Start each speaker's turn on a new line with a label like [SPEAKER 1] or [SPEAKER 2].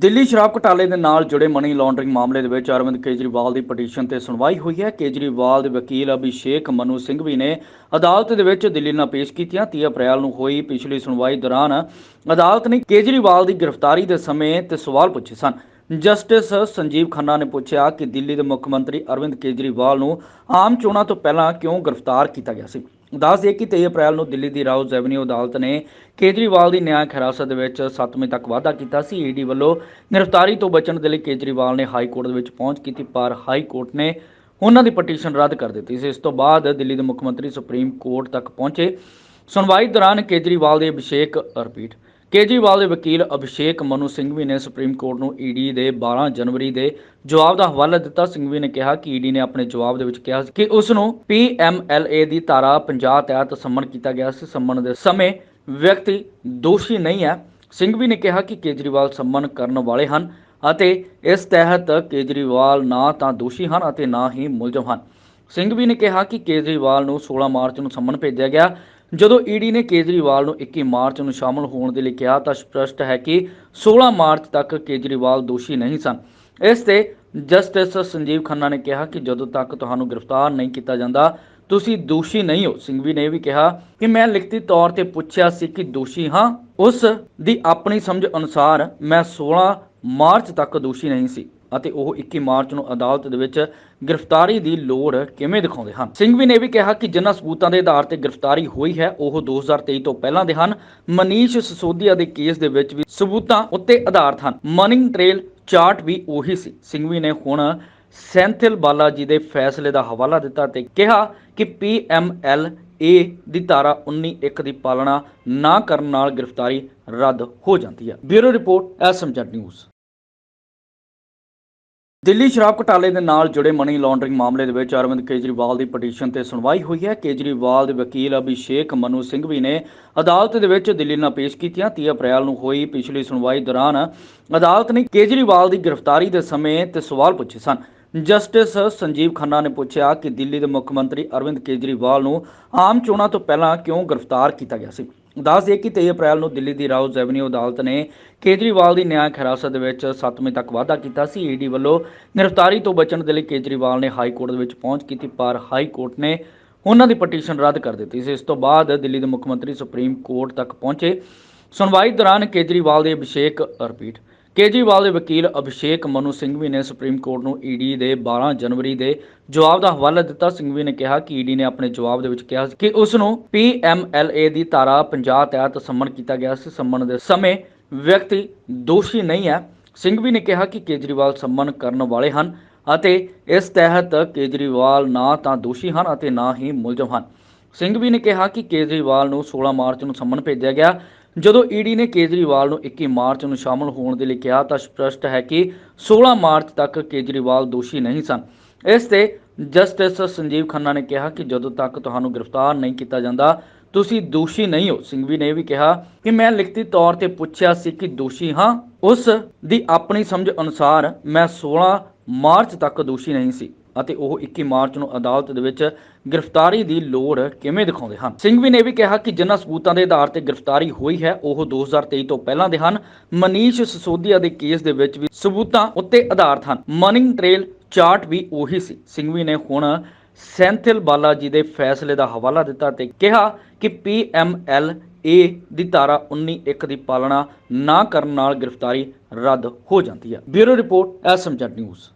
[SPEAKER 1] ਦਿੱਲੀ ਸ਼ਰਾਬ ਘੁਟਾਲੇ ਦੇ ਨਾਲ ਜੁੜੇ ਮਨੀ ਲਾਂਡਰਿੰਗ ਮਾਮਲੇ ਦੇ ਵਿੱਚ ਅਰਵਿੰਦ ਕੇਜਰੀਵਾਲ ਦੀ ਪਟੀਸ਼ਨ ਤੇ ਸੁਣਵਾਈ ਹੋਈ ਹੈ। ਕੇਜਰੀਵਾਲ ਦੇ ਵਕੀਲ ਅਭਿਸ਼ੇਕ ਮਨੂ ਸਿੰਘ ਵੀ ਨੇ ਅਦਾਲਤ ਦੇ ਵਿੱਚ ਦਿੱਲੀ ਨਾਲ ਪੇਸ਼ ਕੀਤੀਆਂ। 30 ਅਪ੍ਰੈਲ ਨੂੰ ਹੋਈ ਪਿਛਲੀ ਸੁਣਵਾਈ ਦੌਰਾਨ ਅਦਾਲਤ ਨੇ ਕੇਜਰੀਵਾਲ ਦੀ ਗ੍ਰਿਫਤਾਰੀ ਦੇ ਸਮੇਂ ਤੇ ਸਵਾਲ ਪੁੱਛੇ ਸਨ। ਜਸਟਿਸ ਸੰਜੀਵ ਖੰਨਾ ਨੇ ਪੁੱਛਿਆ ਕਿ ਦਿੱਲੀ ਦੇ ਮੁੱਖ ਮੰਤਰੀ ਅਰਵਿੰਦ ਕੇਜਰੀਵਾਲ ਨੂੰ ਆਮ ਚੋਣਾਂ ਤੋਂ ਪਹਿਲਾਂ ਕਿਉਂ ਗ੍ਰਿਫਤਾਰ ਕੀਤਾ ਗਿਆ ਸੀ? ਦੱਸ ਦਈਏ ਕਿ 23 ਅਪ੍ਰੈਲ ਨੂੰ ਦਿੱਲੀ ਦੀ ਰਾਉਜ਼ ਐਵਨਿਊ ਅਦਾਲਤ ਨੇ ਕੇਜਰੀਵਾਲ ਦੀ ਨਿਆਂ ਹਿਰਾਸਤ ਦੇ ਵਿੱਚ 7ਵੇਂ ਤੱਕ ਵਾਅਦਾ ਕੀਤਾ ਸੀ। ਈਡੀ ਵੱਲੋਂ ਗ੍ਰਿਫਤਾਰੀ ਤੋਂ ਬਚਣ ਦੇ ਲਈ ਕੇਜਰੀਵਾਲ ਨੇ ਹਾਈ ਕੋਰਟ ਦੇ ਵਿੱਚ ਪਹੁੰਚ ਕੀਤੀ, ਪਰ ਹਾਈ ਕੋਰਟ ਨੇ ਉਹਨਾਂ ਦੀ ਪਟੀਸ਼ਨ ਰੱਦ ਕਰ ਦਿੱਤੀ ਸੀ। ਇਸ ਤੋਂ ਬਾਅਦ ਦਿੱਲੀ ਦੇ ਮੁੱਖ ਮੰਤਰੀ ਸੁਪਰੀਮ ਕੋਰਟ ਤੱਕ ਪਹੁੰਚੇ। ਸੁਣਵਾਈ ਦੌਰਾਨ ਕੇਜਰੀਵਾਲ ਦੇ ਅਭਿਸ਼ੇਕ ਰਿਪੀਟ ਕੇਜਰੀਵਾਲ ਦੇ ਵਕੀਲ ਅਭਿਸ਼ੇਕ ਮਨੂ ਸਿੰਘਵੀ ਨੇ ਸੁਪਰੀਮ ਕੋਰਟ ਨੂੰ ਈਡੀ ਦੇ 12 ਜਨਵਰੀ ਦੇ ਜਵਾਬ ਦਾ ਹਵਾਲਾ ਦਿੱਤਾ। ਸਿੰਘਵੀ ਨੇ ਕਿਹਾ ਕਿ ਈਡੀ ਨੇ ਆਪਣੇ ਜਵਾਬ ਦੇ ਵਿੱਚ ਕਿਹਾ ਸੀ ਕਿ ਉਸ ਨੂੰ ਪੀਐਮਐਲਏ ਦੀ ਧਾਰਾ 50 ਤਹਿਤ ਸੰਮਨ ਕੀਤਾ ਗਿਆ ਸੀ। ਸੰਮਨ ਦੇ ਸਮੇਂ ਵਿਅਕਤੀ ਦੋਸ਼ੀ ਨਹੀਂ ਹੈ। ਸਿੰਘਵੀ ਨੇ ਕਿਹਾ ਕਿ ਕੇਜਰੀਵਾਲ ਸੰਮਨ ਕਰਨ ਵਾਲੇ ਹਨ ਅਤੇ ਇਸ ਤਹਿਤ ਕੇਜਰੀਵਾਲ ਨਾ ਤਾਂ ਦੋਸ਼ੀ ਹਨ ਅਤੇ ਨਾ ਹੀ ਮੁਲਜ਼ਮ ਹਨ। ਸਿੰਘ ਵੀ ਨੇ ਕਿਹਾ ਕਿ ਕੇਜਰੀਵਾਲ ਨੂੰ 16 ਮਾਰਚ ਨੂੰ ਸੰਮਨ ਭੇਜਿਆ ਗਿਆ। ਜਦੋਂ ਈਡੀ ਨੇ ਕੇਜਰੀਵਾਲ ਨੂੰ 21 ਮਾਰਚ ਨੂੰ ਸ਼ਾਮਲ ਹੋਣ ਦੇ ਲਈ ਕਿਹਾ ਤਾਂ ਸਪਸ਼ਟ ਹੈ ਕਿ 16 ਮਾਰਚ ਤੱਕ ਕੇਜਰੀਵਾਲ ਦੋਸ਼ੀ ਨਹੀਂ ਸਨ। ਇਸ ਤੇ ਜਸਟਿਸ ਸੰਜੀਵ ਖੰਨਾ ਨੇ ਕਿਹਾ ਕਿ ਜਦੋਂ ਤੱਕ ਤੁਹਾਨੂੰ ਗ੍ਰਿਫਤਾਰ ਨਹੀਂ ਕੀਤਾ ਜਾਂਦਾ, ਤੁਸੀਂ ਦੋਸ਼ੀ ਨਹੀਂ ਹੋ। ਸਿੰਘਵੀ ਨੇ ਇਹ ਵੀ ਕਿਹਾ ਕਿ ਮੈਂ ਲਿਖਤੀ ਤੌਰ ਤੇ ਪੁੱਛਿਆ ਸੀ ਕਿ ਦੋਸ਼ੀ ਹਾਂ। ਉਸ ਦੀ ਆਪਣੀ ਸਮਝ ਅਨੁਸਾਰ ਮੈਂ 16 ਮਾਰਚ ਤੱਕ ਦੋਸ਼ੀ ਨਹੀਂ ਸੀ। ਅਤੇ ਉਹ 21 ਮਾਰਚ ਨੂੰ ਅਦਾਲਤ ਦੇ ਵਿੱਚ ਗ੍ਰਿਫਤਾਰੀ ਦੀ ਲੋੜ ਕਿਵੇਂ ਦਿਖਾਉਂਦੇ ਹਨ? ਸਿੰਘਵੀ ਨੇ ਇਹ ਵੀ ਕਿਹਾ ਕਿ ਜਿਨ੍ਹਾਂ ਸਬੂਤਾਂ ਦੇ ਆਧਾਰ ਤੇ ਗ੍ਰਿਫਤਾਰੀ ਹੋਈ ਹੈ, ਉਹ 2023 ਤੋਂ ਪਹਿਲਾਂ ਦੇ ਹਨ। ਮਨੀਸ਼ ਸਸੋਦੀਆ ਦੇ ਕੇਸ ਦੇ ਵਿੱਚ ਵੀ ਸਬੂਤਾਂ ਉੱਤੇ ਆਧਾਰਿਤ ਹਨ। ਮਨਿੰਗ ਟ੍ਰੇਲ ਚਾਰਟ ਵੀ ਉਹੀ ਸੀ। ਸਿੰਘਵੀ ਨੇ ਹੁਣ ਸੈਂਥਿਲ ਬਾਲਾ ਜੀ ਦੇ ਫੈਸਲੇ ਦਾ ਹਵਾਲਾ ਦਿੱਤਾ ਤੇ ਕਿਹਾ ਕਿ ਪੀਐਮਐਲ ਏ ਦੀ ਧਾਰਾ 19(1) ਦੀ ਪਾਲਣਾ ਨਾ ਕਰਨ ਨਾਲ ਗ੍ਰਿਫਤਾਰੀ ਰੱਦ ਹੋ ਜਾਂਦੀ ਹੈ। Bureau report SMZ news. Delhi ਸ਼ਰਾਬ ਘੁਟਾਲੇ ਦੇ ਨਾਲ ਜੁੜੇ ਮਨੀ ਲਾਂਡਰਿੰਗ ਮਾਮਲੇ ਦੇ ਵਿੱਚ ਅਰਵਿੰਦ ਕੇਜਰੀਵਾਲ ਦੀ ਪਟੀਸ਼ਨ ਤੇ ਸੁਣਵਾਈ ਹੋਈ ਹੈ। ਕੇਜਰੀਵਾਲ ਦੇ ਵਕੀਲ ਅਭਿਸ਼ੇਕ ਮਨੂ ਸਿੰਘ ਵੀ ਨੇ ਅਦਾਲਤ ਦੇ ਵਿੱਚ ਦਿੱਲੀ ਨਾਲ ਪੇਸ਼ ਕੀਤੀਆਂ। 30 ਅਪ੍ਰੈਲ ਨੂੰ ਹੋਈ ਪਿਛਲੀ ਸੁਣਵਾਈ ਦੌਰਾਨ ਅਦਾਲਤ ਨੇ ਕੇਜਰੀਵਾਲ ਦੀ ਗ੍ਰਿਫਤਾਰੀ ਦੇ ਸਮੇਂ ਤੇ ਸਵਾਲ ਪੁੱਛੇ ਸਨ। ਜਸਟਿਸ ਸੰਜੀਵ ਖੰਨਾ ਨੇ ਪੁੱਛਿਆ ਕਿ ਦਿੱਲੀ ਦੇ ਮੁੱਖ ਮੰਤਰੀ ਅਰਵਿੰਦ ਕੇਜਰੀਵਾਲ ਨੂੰ ਆਮ ਚੋਣਾਂ ਤੋਂ ਪਹਿਲਾਂ ਕਿਉਂ ਗ੍ਰਿਫਤਾਰ ਕੀਤਾ ਗਿਆ ਸੀ? ਦੱਸ ਦਈਏ ਕਿ 23 ਅਪ੍ਰੈਲ ਨੂੰ ਦਿੱਲੀ ਦੀ ਰਾਉਜ਼ ਐਵਨਿਊ ਅਦਾਲਤ ਨੇ ਕੇਜਰੀਵਾਲ ਦੀ ਨਿਆਂ ਹਿਰਾਸਤ ਦੇ ਵਿੱਚ 7ਵੇਂ ਤੱਕ ਵਾਅਦਾ ਕੀਤਾ ਸੀ। ਈਡੀ ਵੱਲੋਂ ਗ੍ਰਿਫਤਾਰੀ ਤੋਂ ਬਚਣ ਦੇ ਲਈ ਕੇਜਰੀਵਾਲ ਨੇ ਹਾਈ ਕੋਰਟ ਦੇ ਵਿੱਚ ਪਹੁੰਚ ਕੀਤੀ, ਪਰ ਹਾਈ ਕੋਰਟ ਨੇ ਉਹਨਾਂ ਦੀ ਪਟੀਸ਼ਨ ਰੱਦ ਕਰ ਦਿੱਤੀ ਸੀ। ਇਸ ਤੋਂ ਬਾਅਦ ਦਿੱਲੀ ਦੇ ਮੁੱਖ ਮੰਤਰੀ ਸੁਪਰੀਮ ਕੋਰਟ ਤੱਕ ਪਹੁੰਚੇ। ਸੁਣਵਾਈ ਦੌਰਾਨ ਕੇਜਰੀਵਾਲ ਦੇ ਅਭਿਸ਼ੇਕ ਰਿਪੀਟ ਕੇਜਰੀਵਾਲ ਦੇ ਵਕੀਲ ਅਭਿਸ਼ੇਕ ਮਨੂ ਸਿੰਘਵੀ ਨੇ ਸੁਪਰੀਮ ਕੋਰਟ ਨੂੰ ਈਡੀ ਦੇ 12 ਜਨਵਰੀ ਦੇ ਜਵਾਬ ਦਾ ਹਵਾਲਾ ਦਿੱਤਾ। ਸਿੰਘਵੀ ਨੇ ਕਿਹਾ ਕਿ ਈਡੀ ਨੇ ਆਪਣੇ ਜਵਾਬ ਦੇ ਵਿੱਚ ਕਿਹਾ ਸੀ ਕਿ ਉਸ ਨੂੰ ਪੀਐਮਐਲਏ ਦੀ ਧਾਰਾ 50 ਤਹਿਤ ਸੰਮਨ ਕੀਤਾ ਗਿਆ ਸੀ। ਸੰਮਨ ਦੇ ਸਮੇਂ ਵਿਅਕਤੀ ਦੋਸ਼ੀ ਨਹੀਂ ਹੈ। ਸਿੰਘਵੀ ਨੇ ਕਿਹਾ ਕਿ ਕੇਜਰੀਵਾਲ ਸੰਮਨ ਕਰਨ ਵਾਲੇ ਹਨ ਅਤੇ ਇਸ ਤਹਿਤ ਕੇਜਰੀਵਾਲ ਨਾ ਤਾਂ ਦੋਸ਼ੀ ਹਨ ਅਤੇ ਨਾ ਹੀ ਮੁਲਜ਼ਮ ਹਨ। ਸਿੰਘਵੀ ਨੇ ਕਿਹਾ ਕਿ ਕੇਜਰੀਵਾਲ ਨੂੰ 16 ਮਾਰਚ ਨੂੰ ਸੰਮਨ ਭੇਜਿਆ ਗਿਆ। ਜਦੋਂ ਈਡੀ ਨੇ ਕੇਜਰੀਵਾਲ ਨੂੰ 21 ਮਾਰਚ ਨੂੰ ਸ਼ਾਮਲ ਹੋਣ ਦੇ ਲਈ ਕਿਹਾ ਤਾਂ ਸਪਸ਼ਟ ਹੈ ਕਿ 16 ਮਾਰਚ ਤੱਕ ਕੇਜਰੀਵਾਲ ਦੋਸ਼ੀ ਨਹੀਂ ਸਨ। ਇਸ ਤੇ ਜਸਟਿਸ ਸੰਜੀਵ ਖੰਨਾ ਨੇ ਕਿਹਾ ਕਿ ਜਦੋਂ ਤੱਕ ਤੁਹਾਨੂੰ ਗ੍ਰਿਫਤਾਰ ਨਹੀਂ ਕੀਤਾ ਜਾਂਦਾ, ਤੁਸੀਂ ਦੋਸ਼ੀ ਨਹੀਂ ਹੋ। ਸਿੰਘਵੀ ਨੇ ਇਹ ਵੀ ਕਿਹਾ ਕਿ ਮੈਂ ਲਿਖਤੀ ਤੌਰ ਤੇ ਪੁੱਛਿਆ ਸੀ ਕਿ ਦੋਸ਼ੀ ਹਾਂ। ਉਸ ਦੀ ਆਪਣੀ ਸਮਝ ਅਨੁਸਾਰ ਮੈਂ 16 ਮਾਰਚ ਤੱਕ ਦੋਸ਼ੀ ਨਹੀਂ ਸੀ। ਅਤੇ ਉਹ 21 ਮਾਰਚ ਨੂੰ ਅਦਾਲਤ ਦੇ ਵਿੱਚ ਗ੍ਰਿਫਤਾਰੀ ਦੀ ਲੋੜ ਕਿਵੇਂ ਦਿਖਾਉਂਦੇ ਹਨ? ਸਿੰਘਵੀ ਨੇ ਵੀ ਕਿਹਾ ਕਿ ਜਿਨ੍ਹਾਂ ਸਬੂਤਾਂ ਦੇ ਆਧਾਰ ਤੇ ਗ੍ਰਿਫਤਾਰੀ ਹੋਈ ਹੈ, ਉਹ 2023 ਤੋਂ ਪਹਿਲਾਂ ਦੇ ਹਨ। ਮਨੀਸ਼ ਸਸੋਦੀਆ ਦੇ ਕੇਸ ਦੇ ਵਿੱਚ ਵੀ ਸਬੂਤਾਂ ਉੱਤੇ ਆਧਾਰਿਤ ਹਨ। ਮਨਿੰਗ ਟ੍ਰੇਲ ਚਾਰਟ ਵੀ ਉਹੀ ਸੀ। ਸਿੰਘਵੀ ਨੇ ਹੁਣ ਸੈਂਥਿਲ ਬਾਲਾ ਜੀ ਦੇ ਫੈਸਲੇ ਦਾ ਹਵਾਲਾ ਦਿੱਤਾ ਤੇ ਕਿਹਾ ਕਿ ਪੀਐਮਐਲ ਏ ਦੀ ਧਾਰਾ 19(1) ਦੀ ਪਾਲਣਾ ਨਾ ਕਰਨ ਨਾਲ ਗ੍ਰਿਫਤਾਰੀ ਰੱਦ ਹੋ ਜਾਂਦੀ ਹੈ। Bureau report SMZ news.